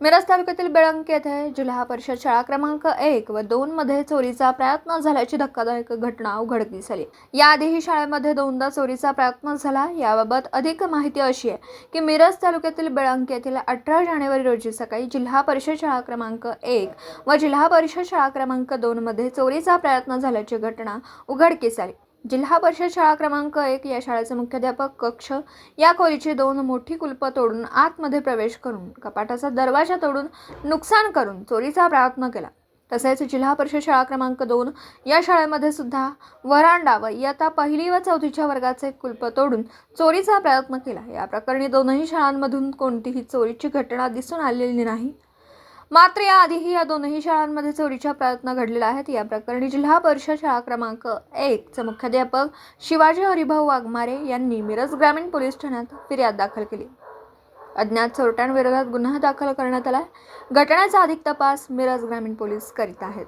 मिरज तालुक्यातील बेळंकी येथे जिल्हा परिषद शाळा क्रमांक एक व दोन मध्ये चोरीचा प्रयत्न झाल्याची धक्कादायक घटना उघडकीस आली. याआधीही शाळेमध्ये दोनदा चोरीचा प्रयत्न झाला याबाबत अधिक माहिती अशी आहे की मिरज तालुक्यातील बेळंकी येथील अठरा जानेवारी रोजी सकाळी जिल्हा परिषद शाळा क्रमांक एक व जिल्हा परिषद शाळा क्रमांक दोन मध्ये चोरीचा प्रयत्न झाल्याची घटना उघडकीस आली. जिल्हा परिषद शाळा क्रमांक एक या शाळेचे मुख्याध्यापक कक्ष या खोलीची दोन मोठी कुलपं तोडून आतमध्ये प्रवेश करून कपाटाचा दरवाजा तोडून नुकसान करून चोरीचा प्रयत्न केला. तसेच जिल्हा परिषद शाळा क्रमांक दोन या शाळेमध्ये सुद्धा वरांडा व इयत्ता पहिली व चौथीच्या वर्गाचे कुलप तोडून चोरीचा प्रयत्न केला. या प्रकरणी दोनही शाळांमधून कोणतीही चोरीची घटना दिसून आलेली नाही. मात्र याआधीही या दोनही शाळांमध्ये चोरीचा प्रयत्न घडलेला आहेत. या प्रकरणी जिल्हा परिषद शाळा क्रमांक एकचे मुख्याध्यापक शिवाजी हरिभाऊ वाघमारे यांनी मिरज ग्रामीण पोलीस ठाण्यात फिर्याद दाखल केली. अज्ञात चोरट्यांविरोधात गुन्हा दाखल करण्यात आला घटनेचा अधिक तपास मिरज ग्रामीण पोलीस करीत आहेत.